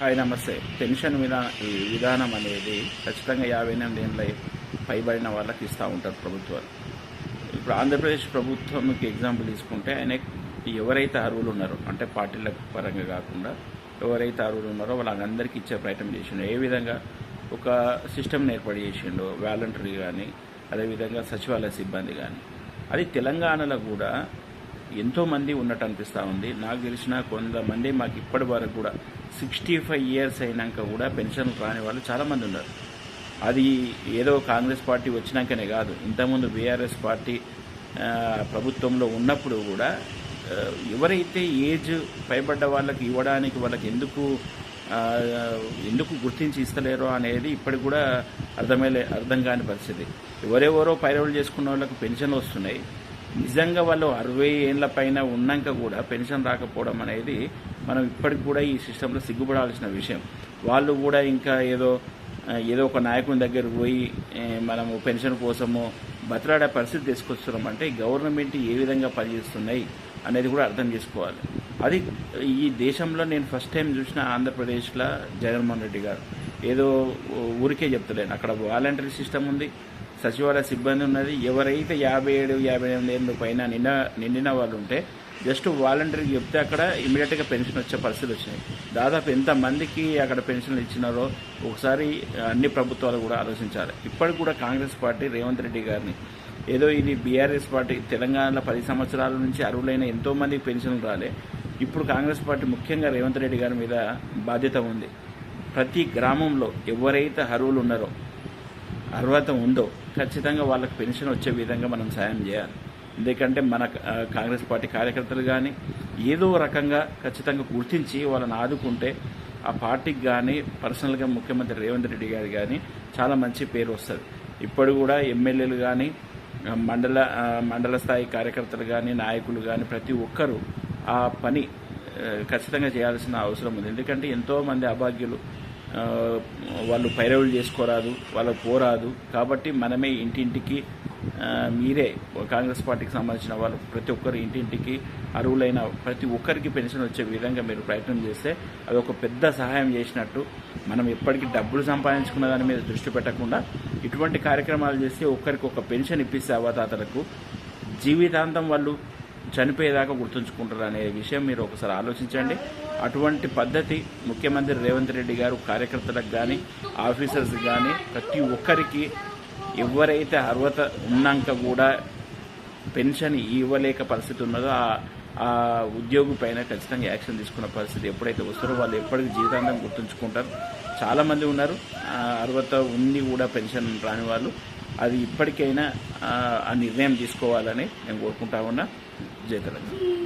Hi నమస్తే. Pension విధా ఈ విధానం అనేది ఖచ్చితంగా యాభై ఎనిమిది ఏళ్ళ పైబడిన వాళ్ళకి ఇస్తూ ఉంటారు ప్రభుత్వాలు. ఇప్పుడు ఆంధ్రప్రదేశ్ ప్రభుత్వంకి ఎగ్జాంపుల్ తీసుకుంటే ఆయన ఎవరైతే అర్హులు ఉన్నారో అంటే పార్టీల పరంగా కాకుండా ఎవరైతే అర్హులు ఉన్నారో వాళ్ళందరికీ ఇచ్చే ప్రయత్నం చేసిండు. ఏ విధంగా? ఒక సిస్టమ్ని ఏర్పాటు చేసిండు వాలంటరీ కానీ అదేవిధంగా సచివాలయ సిబ్బంది కానీ. అది తెలంగాణలో కూడా ఎంతోమంది ఉన్నట్టు అనిపిస్తూ ఉంది. నాకు తెలిసిన కొంతమంది మాకు ఇప్పటి వరకు కూడా సిక్స్టీ ఫైవ్ ఇయర్స్ అయినాక కూడా పెన్షన్ రాని వాళ్ళు చాలామంది ఉన్నారు. అది ఏదో కాంగ్రెస్ పార్టీ వచ్చినాకనే కాదు. ఇంతకుముందు బీఆర్ఎస్ పార్టీ ప్రభుత్వంలో ఉన్నప్పుడు కూడా ఎవరైతే ఏజ్ పైబడ్డ వాళ్ళకి ఇవ్వడానికి వాళ్ళకి ఎందుకు ఎందుకు గుర్తించి ఇస్తలేరో అనేది ఇప్పటికి కూడా అర్థమయ్యే అర్థం కాని పరిస్థితి. ఎవరెవరో పైరవులు చేసుకున్న వాళ్ళకి పెన్షన్ వస్తున్నాయి. నిజంగా వాళ్ళు అరవై ఏళ్ళ పైన ఉన్నాక కూడా పెన్షన్ రాకపోవడం అనేది మనం ఇప్పటికి కూడా ఈ సిస్టంలో సిగ్గుపడాల్సిన విషయం. వాళ్ళు కూడా ఇంకా ఏదో ఏదో ఒక నాయకుని దగ్గర పోయి మనము పెన్షన్ కోసము బతలాడే పరిస్థితి తీసుకొస్తున్నాం అంటే గవర్నమెంట్ ఏ విధంగా పనిచేస్తున్నాయి అనేది కూడా అర్థం చేసుకోవాలి. అది ఈ దేశంలో నేను ఫస్ట్ టైం చూసిన ఆంధ్రప్రదేశ్లో జగన్మోహన్ రెడ్డి గారు. ఏదో ఊరికే చెప్తలేను. అక్కడ వాలంటరీ సిస్టమ్ ఉంది సచివాలయ సిబ్బంది ఉన్నది. ఎవరైతే యాభై ఏడు యాభై ఎనిమిది ఏళ్ళు పైన నిన్న నిండిన వాళ్ళు ఉంటే జస్ట్ వాలంటీర్కి చెప్తే అక్కడ ఇమీడియట్గా పెన్షన్ వచ్చే పరిస్థితులు వచ్చినాయి దాదాపు ఎంతమందికి అక్కడ పెన్షన్లు ఇచ్చినారో ఒకసారి అన్ని ప్రభుత్వాలు కూడా ఆలోచించాలి. ఇప్పటికి కూడా కాంగ్రెస్ పార్టీ రేవంత్ రెడ్డి గారిని ఏదో ఇది బీఆర్ఎస్ పార్టీ తెలంగాణలో పది సంవత్సరాల నుంచి అర్హులైన ఎంతోమందికి పెన్షన్లు రాలే. ఇప్పుడు కాంగ్రెస్ పార్టీ ముఖ్యంగా రేవంత్ రెడ్డి గారి మీద బాధ్యత ఉంది. ప్రతి గ్రామంలో ఎవరైతే అర్హులు ఉన్నారో అర్హత ఉందో ఖచ్చితంగా వాళ్ళకి పెన్షన్ వచ్చే విధంగా మనం సాయం చేయాలి. ఎందుకంటే మన కాంగ్రెస్ పార్టీ కార్యకర్తలు కానీ ఏదో రకంగా ఖచ్చితంగా గుర్తించి వాళ్ళని ఆదుకుంటే ఆ పార్టీకి కానీ పర్సనల్గా ముఖ్యమంత్రి రేవంత్ రెడ్డి గారు కానీ చాలా మంచి పేరు వస్తుంది. ఇప్పుడు కూడా ఎమ్మెల్యేలు కానీ మండల మండల స్థాయి కార్యకర్తలు కానీ నాయకులు కానీ ప్రతి ఒక్కరూ ఆ పని ఖచ్చితంగా చేయాల్సిన అవసరం ఉంది. ఎందుకంటే ఎంతోమంది అభాగ్యులు వాళ్ళు పైరవులు చేసుకోరాదు వాళ్ళకు పోరాదు. కాబట్టి మనమే ఇంటింటికి మీరే కాంగ్రెస్ పార్టీకి సంబంధించిన వాళ్ళు ప్రతి ఒక్కరు ఇంటింటికి అరువులైన ప్రతి ఒక్కరికి పెన్షన్ వచ్చే విధంగా మీరు ప్రయత్నం చేస్తే అది ఒక పెద్ద సహాయం చేసినట్టు మనం ఎప్పటికీ డబ్బులు సంపాదించుకున్న దాని మీద దృష్టి పెట్టకుండా ఇటువంటి కార్యక్రమాలు చేస్తే ఒక్కరికి ఒక పెన్షన్ ఇప్పిస్తే అవతాతలకు జీవితాంతం వాళ్ళు చనిపోయేదాకా గుర్తుంచుకుంటారు అనే విషయం మీరు ఒకసారి ఆలోచించండి. అటువంటి పద్ధతి ముఖ్యమంత్రి రేవంత్ రెడ్డి గారు కార్యకర్తలకు కానీ ఆఫీసర్స్ కానీ ప్రతి ఒక్కరికి ఎవరైతే అర్హత ఉన్నాక కూడా పెన్షన్ ఇవ్వలేక పరిస్థితి ఉన్నదో ఆ ఆ ఉద్యోగి పైన ఖచ్చితంగా యాక్షన్ తీసుకున్న పరిస్థితి ఎప్పుడైతే వస్తారో వాళ్ళు ఎప్పటికీ జీవితాంతం గుర్తుంచుకుంటారు. చాలామంది ఉన్నారు. ఆ అర్హత ఉంది కూడా పెన్షన్ రాని వాళ్ళు. అది ఇప్పటికైనా ఆ నిర్ణయం తీసుకోవాలని నేను కోరుకుంటా ఉన్నా. జయ తెలంగాణ